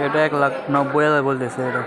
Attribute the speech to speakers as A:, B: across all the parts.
A: এটা এক লাখ নব্বই হাজার বলতেছে এটা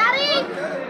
B: Daddy.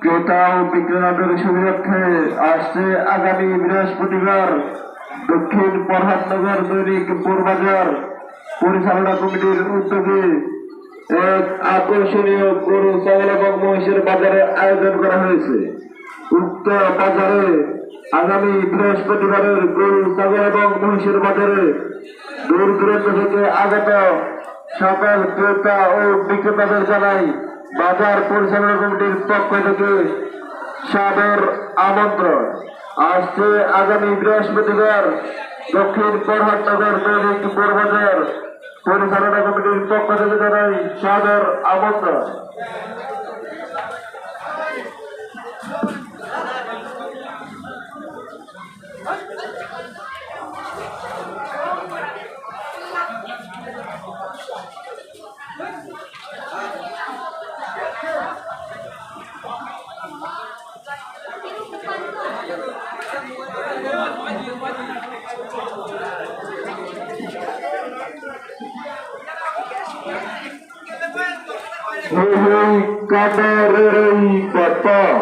C: ক্রেতা ও সুবিধার্থে আসছে আগামী বৃহস্পতিবার দক্ষিণ প্রভাতনগর দৈনিক পূর্বাজার পরিচালনা কমিটির উদ্যোগে এক আকর্ষণীয় গরু এবং মহিষের বাজারে আয়োজন করা হয়েছে। উক্ত বাজারে আগামী বৃহস্পতিবারের গরু, ছাগল মহিষের বাজারে দূর দূরান্ত থেকে আগত সকল ক্রেতা ও বিক্রেতাদের জানাই বাজার পরিচালনা কমিটির পক্ষ থেকে সাদর আমন্ত্রণ। আসছে আগামী বৃহস্পতিবার দক্ষিণ পরহাটনগর দৈনিক পূর্বাজার পরিচালনা কমিটির পক্ষ থেকে জানাই সাদর আমন্ত্রণ। Kamererei bapak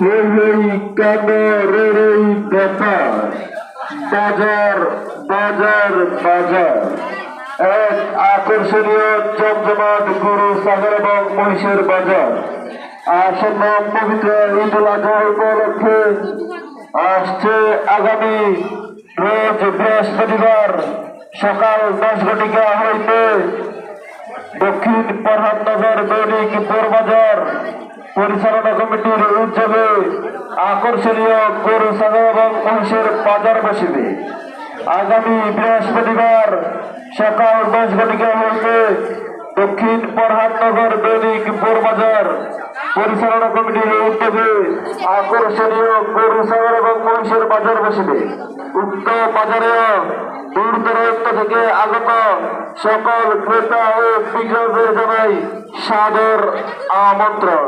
C: Hei hei kamererei bapak বাজার বাজার বাজার। এক আকর্ষণীয় জমজমাট গরু ছাগল এবং মহিষের বাজার। আসন্ন পবিত্র ঈদুল আজহা উপলক্ষে আসছে আগামী রোজ বৃহস্পতিবার সকাল দশ ঘটিকা হইতে দক্ষিণ প্রভাতনগর দৈনিক পূর্বাজার পরিচালনা কমিটির উদ্যোগে আকর্ষণীয় গরু ছাগল এবং মহিষের বাজার বসিবে। আগামী বৃহস্পতিবার সকাল দশ ঘটিকা হইতে দক্ষিণ প্রভাতনগর দৈনিক পূর্বাজার পরিচালনা কমিটির উদ্যোগে আকর্ষণীয় গরু ছাগল এবং মহিষের বাজার বসিবে। উক্ত বাজারে দূর দূরান্ত থেকে আগত সকল ক্রেতা ও বিক্রেতাদের জানাই সাদর আমন্ত্রণ।